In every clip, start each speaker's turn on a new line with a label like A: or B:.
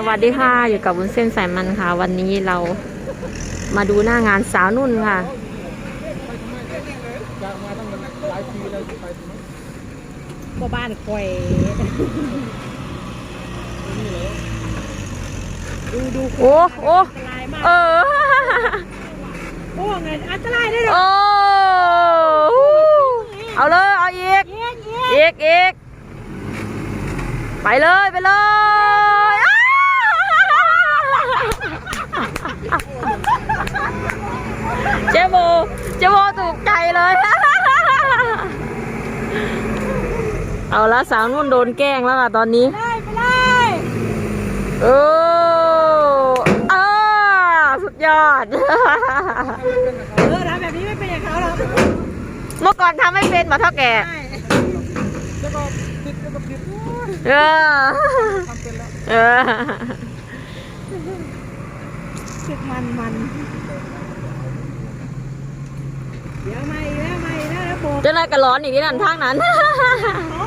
A: สวัสดีค่ะ อยู่กับวุ้นเส้นสายมันค่ะ วันนี้เรามาดูหน้างานสาวนุ่นค่ะ
B: ก็บ้านคอยดูดู
A: โอ้โอ้
B: อันตรายมาก
A: เออ
B: โอ้เงินอันตรายด้วยเหรอ
A: โอ้เอาเลย เอาอีก
B: เย็นเย็น
A: อีกอีกไปเลยไปเลยอ้าวเจโบเจโบถูกใจเลย เอาละสาวนุ่นโดนแกล้งแล้วค่ะตอนนี้
B: ได้ไปเลย
A: เอออาสุดยอด
B: เออทำแบบนี้ไม่เป็นอย่างเขาหรอก
A: เมื่อก่อนทำไม่เป็นมาเท่าแก่
B: ใช่
A: เออเออ
B: สึกมันมันเดี๋ยวมาอีกแล้วมาอีกแล้วแล้วโบก
A: เจะนายกระร้อนอีกที่นั่นทางนั้น
B: ต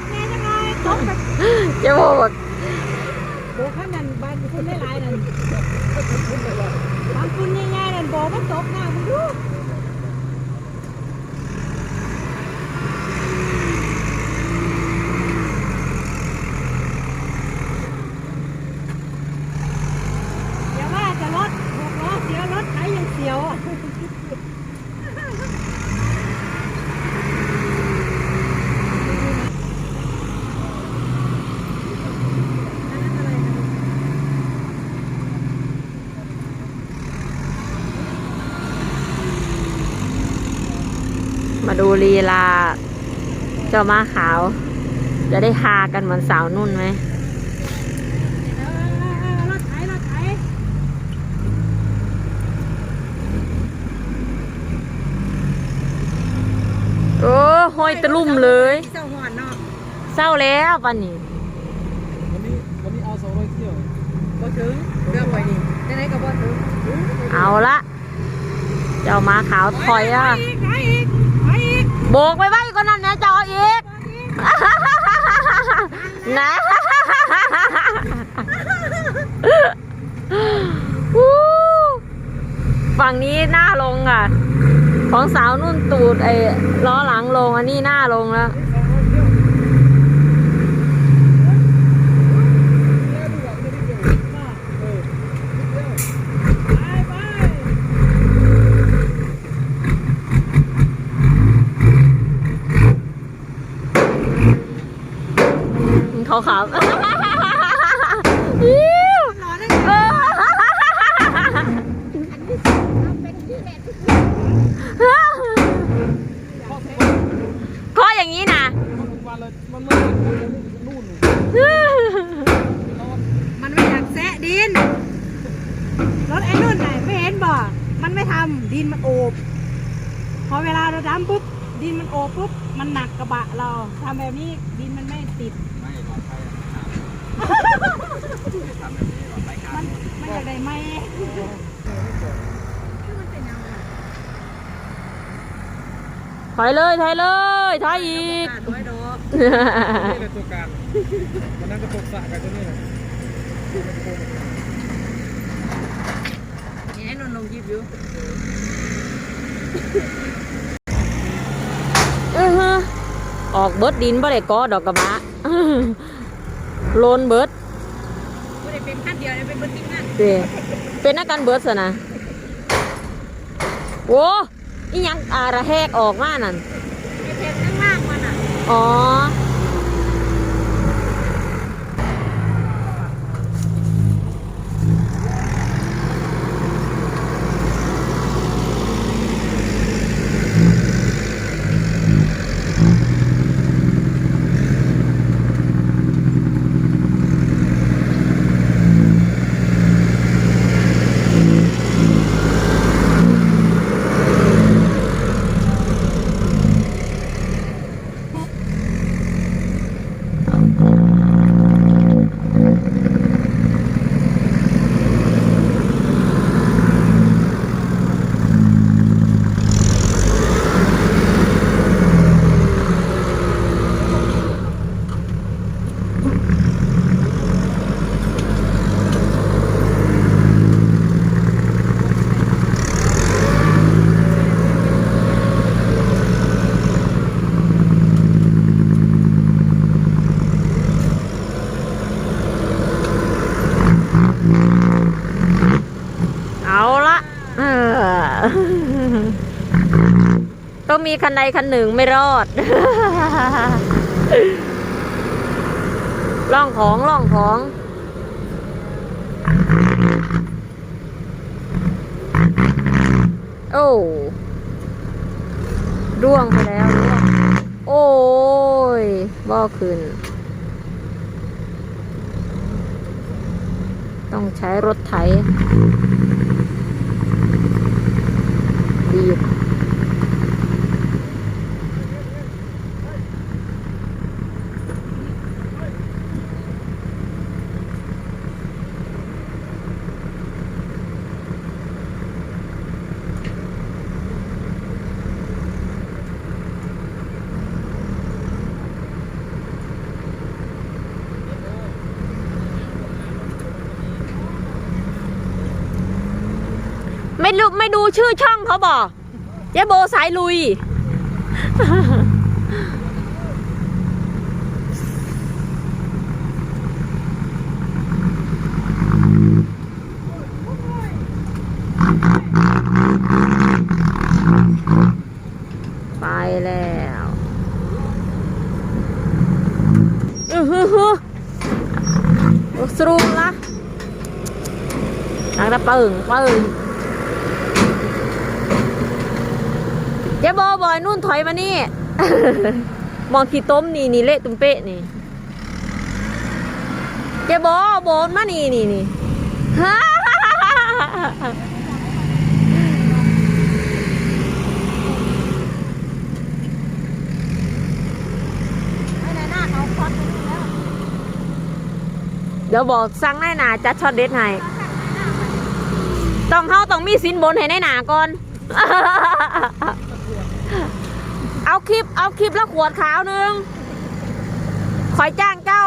B: บไงจัง เลยตบแบบ
A: เจะบอก
B: ข้างนั้นบ้านคุณไม่หลายนั่นบางคุณง่ายๆนั่นบอกมันตบหน้ามึงดู เดี๋ยวว่าจะรถหกล้อเสียวรถไถยังเสียวอะอันนั้นอะไรนะ
A: มาดูลีลา เจ้าม้าขาว จะได้ฮากันเหมือนสาวนุ่นไหม
B: เออเออเออรถไถรถไถ
A: โอ้ห้อยตะลุ่มเลย
B: เจ้าหอนเนาะ
A: เศร้าแล้วปันนี้
C: วันนี้วันนี้เอาสองร้อยเที่ยว
B: บ่ถึงเรื่องไปดิจะไหนก็บ่ถึง
A: เอาละ เจ้าม้าขาวถอยอะ โบกไปไว้ก็นั่นนะจออีกนะฝั่งนี้หน้าลงอะ ของสาวนุ่นตูดไอ้ล้อหลังลงอันนี้หน้าลงแล้ว
B: ไปไป
A: เขาขำอิ๊ว
B: หนอนนั่น
A: เออข้ออย่างนี้นะ
C: วันเลยมันไม่นู่น
B: มันไม่อยากแซะดิน รถไอ้นุ่นไหนไม่เห็นบ่ มันไม่ทำดินมันโอบพอเวลาเราดำปุ๊บดินมันโอบปุ๊บมันหนักกระบะเราทำแบบนี้ดินมันไม่ติด
C: ไม่หลอดไฟ
B: มันอยากได้ไหม
A: ถอยเลยถอยเลยถอยอีก
B: น้อยดอก
C: นี่เลยตัวการวันนั้นก็ตกสะกันตัวนี้เลย
B: นี่ให้นนลงยิบอยู่
A: อือฮะออกเบิดดินบ่ได้กอดอกกระบะ โลนเบิด
B: ไม่ได้เป็นขั้นเดียวได้เป็นบนทิ้งนั่น
A: เด้เป็นนักการเบิดซะนะโอ้อีหยังอาระแหกออกมานั่น
B: ไอ้เพชรข้างล่างมันอะ
A: อ๋อ ต้องมีคันใดคันหนึ่งไม่รอด ล่องของล่องของ โอ้ร่วงไปแล้วร่วงโอ้ยบ่อขึ้น ต้องใช้รถไถดีด ไม่รู้ไม่ดูชื่อช่องเขาบอกเจ๊โบสายลุย ไปแล้วอือฮึฮึสรุปละนักระเปิงเปิง เจ๊โบบอยนุ่นถอยมานี่ มองขี้ต้มนี่นี่เละตุ้มเป๊ะนี่เจ๊บโบนมานี่นี่นี่ฮ่า
B: เดี๋
A: ยวบอกสั่งนายหนาจัดช็อตเด็ดให้ต้องเฮาต้องมีสินบนให้นาหนาก่อน เอาคลิป เอาคลิปแล้วขวดขาวหนึ่งคอยจ้างเจ้า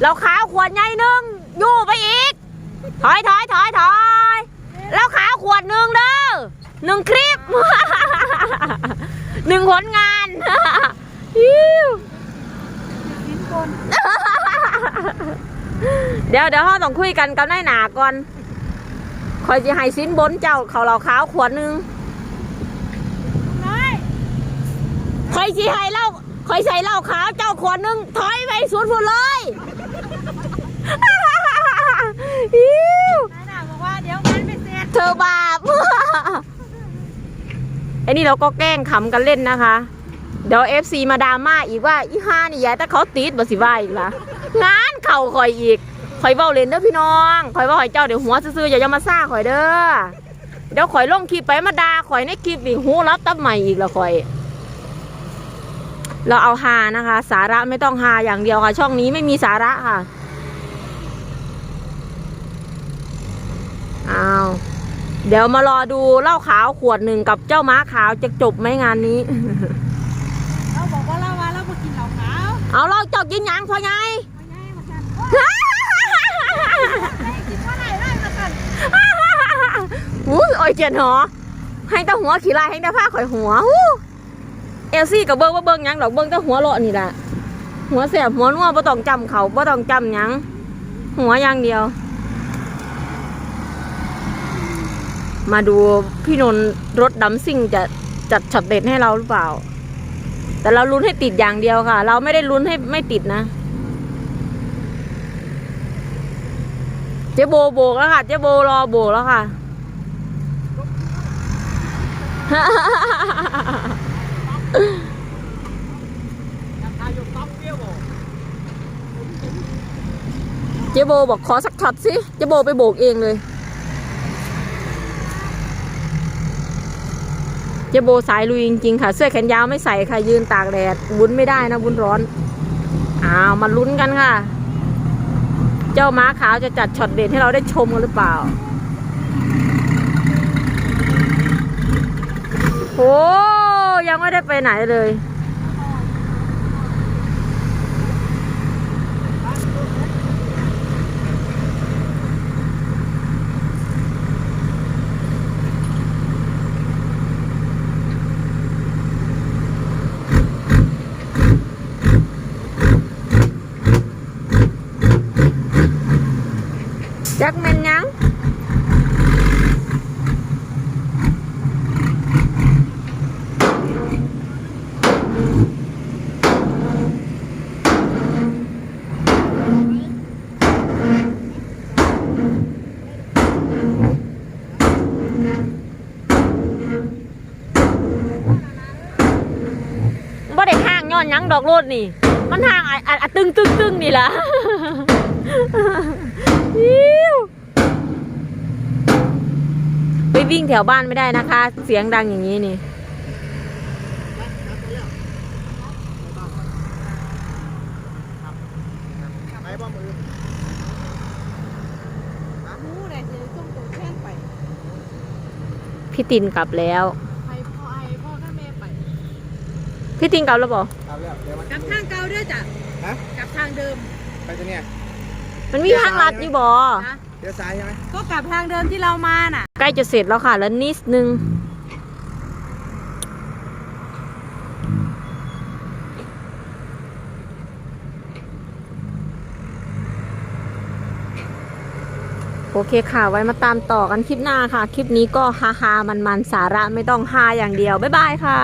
A: แล้วขาวขวดใหญ่หนึ่งอยู่ไปอีก ถอยถอยถอยถอยแล้วขาวขวดหนึ่งเด้อหนึ่งคลิปหนึ่งผลงานอิ๊วเดี๋ยวเดี๋ยวเราต้องคุยกันกับนายหนาก่อนคอยจะให้สินบนเจ้าเขาเหล่าขาวขวดหนึ่ง
B: น้อย
A: คอยสิให้เล้าคอยใส่เหล้าขาวเจ้าขวดนึงถอยไปสวนพุ่นเลยอิวนา
B: ยหน้าบอกว่าเดี๋ยวงานไม่เสร็จ
A: เธอบาปไอ้นี่เราก็แกล้งขำกันเล่นนะคะ เดี๋ยวเอฟซีมาดราม่าอีกว่าอีห้านี่ยายแต่เขาติดบ่สิว่าอีกละงานเข่าคอยอีกคอยเบ้าเล่นเด้อพี่น้องคอยเว่าให้เจ้าเดี๋ยวหัวซื่อๆอย่าอย่ามาซ่าคอยเด้อเดี๋ยวคอยลงคลิปไปมาด่าคอยในคลิปอีกหูรับตับใหม่อีกละคอย เราเอาฮานะคะ สาระไม่ต้องฮาอย่างเดียวค่ะ ช่องนี้ไม่มีสาระค่ะอ้าวเดี๋ยวมารอดูเหล้าขาวขวดหนึ่งกับเจ้าม้าขาวจะจบไหมงานนี้
B: เราบอกว่าเราว่าเราไปกินเหล้าขาว
A: เอาเหล้าเจ้ากินยังพอไง
B: ไม่ใช่มากันโอ้ยไม่กินว่าไหนได้มากัน
A: อุ้ยโอ้ยเจียนหอให้ตาหัวขี่ลายให้ตาผ้าข่อยหัวฮู้ เอลซี่กับเบิ้งว่าเบิ้งยังดอกเบิ้งแต่หัวเลาะนี่แหละหัวแสบหัวนัวบ่ต้องจำเขาบ่ต้องจำยังหัวอย่างเดียว มาดูพี่นนท์รถดำซิ่งจะจัดช็อตเด็ดให้เราหรือเปล่า แต่เราลุ้นให้ติดอย่างเดียวค่ะ เราไม่ได้ลุ้นให้ไม่ติดนะ เจ๊โบโบกแล้วค่ะเจ๊โบรอโบกแล้วค่ะ เจโบบอกขอสักช็อตสิเจโบไปโบกเองเลยเจโบสายลุยจริงๆค่ะ เสื้อแขนยาวไม่ใส่ค่ะ ยืนตากแดดวุ้นไม่ได้นะวุ้นร้อนอ้าวมาลุ้นกันค่ะ เจ้าม้าขาวจะจัดช็อตเด็ดให้เราได้ชมกันหรือเปล่าโอ้ ไม่ได้ไปไหนเลยจักแอนหยังดอกโลดนี่ มันห่างอะอะอะตึงตึงตึงนี่ล่ะอิ๊วไปวิ่งแถวบ้านไม่ได้นะคะ เสียงดังอย่างนี้นี่
C: ไปบ่มือ
B: หมูไหนจะต้มตัวแช่นไป
A: พี่ตินกลับแล้ว
B: ให้พ่อให้พ่อกับแม่ไป
A: พี่ตินกลับแล้วบอก
C: เอา แล้วเดี๋ยวมัน
B: กลับทางเก่าด้วยจ้ะ
C: ฮะ
B: กลับทางเดิม
C: ไปตัวเนี้ย
A: มันมีทางลัดอยู่บอ
B: นะ
C: เดี๋ยวซ้ายใช่ไหม
B: ก็กลับทางเดิมที่เรามาน่ะ
A: ใกล้จะเสร็จแล้วค่ะ แล้วนิดนึง โอเคค่ะ ไว้มาตามต่อกันคลิปหน้าค่ะ คลิปนี้ก็ฮาฮามันมันๆสาระไม่ต้องฮาอย่างเดียว บ๊ายบายค่ะ